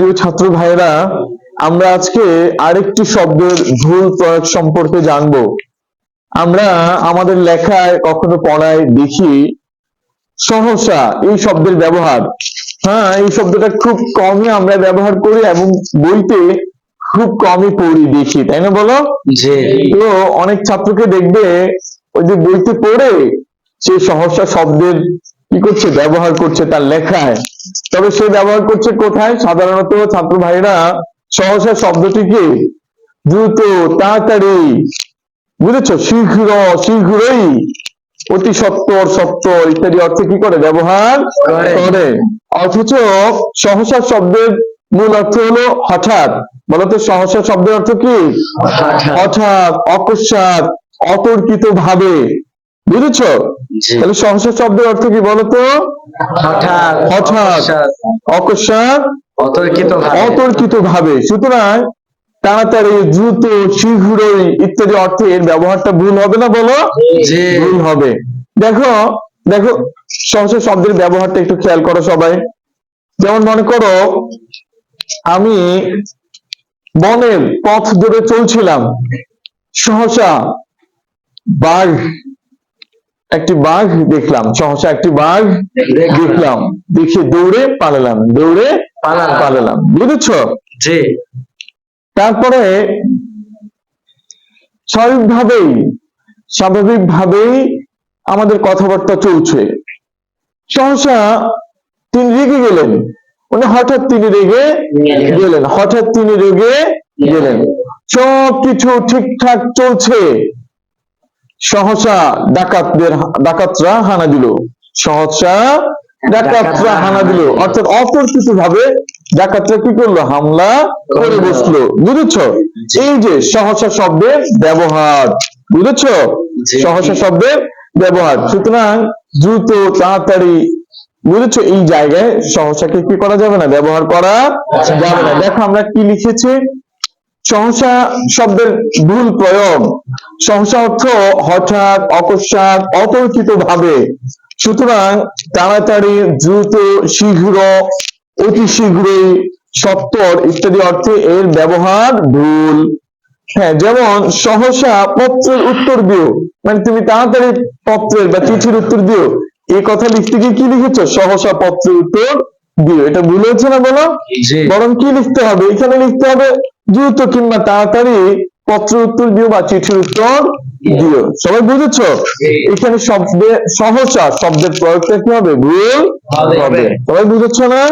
প্রিয় ছাত্র ভাইরা আমরা আজকে আরেকটি শব্দের ভুল প্রয়োগ সম্পর্কে জানব। আমরা আমাদের লেখায় কখনো পড়ায় দেখি সহসা এই শব্দের ব্যবহার। হ্যাঁ এই শব্দটা খুব কমই আমরা ব্যবহার করি এবং বইতে খুব কমই পড়ি দেখি তাই না বলো? তো অনেক ছাত্রকে দেখবে ওই যে বইতে পড়ে সে সহসা শব্দের কি করছে ব্যবহার করছে তার লেখায়। তবে সে ব্যবহার করছে কোথায়? সাধারণত ছাত্র ভাইরা সহসা শব্দটিকে দ্রুত তাড়াতাড়ি বুঝেছ? শীঘ্র শীঘ্রই অতি সত্তর সত্তর ইত্যাদি অর্থে কি করে? ব্যবহার করে। অথচ সহসা শব্দের মূল অর্থ হলো হঠাৎ। বলতো সহসা শব্দের অর্থ কি? হঠাৎ। হঠাৎ অকস্মাৎ অতর্কিত ভাবে বুঝেছ? তাহলে সহসা শব্দের অর্থ কি বলতো? হঠাৎ হঠাৎ। অকস্মাৎ। অতর্কিত অতর্কিত ভাবে। সুতরাং তাড়াতাড়ি দ্রুত শীঘ্রই ইত্যাদি অর্থে এর ব্যবহারটা ভুল হবে না বলো? ভুল হবে। দেখো দেখো সহসা শব্দের ব্যবহারটা একটু খেয়াল করো সবাই। যেমন মনে করো আমি বনের পথ ধরে চলছিলাম। সহসা বাঘ একটি বাঘ দেখলাম সহসা একটি বাঘ দেখলাম। দেখে দৌড়ে পালালাম দৌড়ে পালালাম। বুঝেছ? জি। তারপরে স্বাভাবিকভাবেই স্বাভাবিকভাবেই আমাদের কথাবার্তা চলছে। সহসা তিনি রেগে গেলেন। মানে হঠাৎ তিনি রেগে গেলেন। হঠাৎ তিনি রেগে গেলেন। সব কিছু ঠিকঠাক চলছে। সহসা ডাকাতদের ডাকাতরা হানা দিল। সহসা ডাকাতরা হানা দিল। অর্থাৎ অতর্কিত ভাবে ডাকাতরা কি করল? হামলা করে বসল। বুঝেছ? এই যে সহসা শব্দের ব্যবহার। বুঝেছ? সহসা শব্দের ব্যবহার। সুতরাং দ্রুত তাড়াতাড়ি বুঝেছ? এই জায়গায় সহসাকে কি করা যাবে না? ব্যবহার করা যাবে না। দেখো আমরা কি লিখেছি? সহসা শব্দের ভুল প্রয়োগ। সহসা অর্থ হঠাৎ, অকস্মাৎ অতর্কিত ভাবে সুতরাং তাড়াতাড়ি, দ্রুত, শীঘ্র, অতি শীঘ্রই সত্তর ইত্যাদি অর্থে এর ব্যবহার ভুল। হ্যাঁ যেমন সহসা পত্রের উত্তর দিও। মানে তুমি তাড়াতাড়ি পত্রের বা চিঠির উত্তর দিও। এই কথা লিখতে গিয়ে কি লিখেছ? সহসা পত্রের উত্তর দিও এটা ভুল হচ্ছে না বলো? বরং কি লিখতে হবে? এখানে লিখতে হবে দ্রুত কিংবা তাড়াতাড়ি পত্র উত্তর দিও বা চিঠির উত্তর দিও। সবাই বুঝেছ? এখানে শব্দে সহসা শব্দের প্রয়োগটা কি হবে? ভুল হবে। সবাই বুঝেছ না?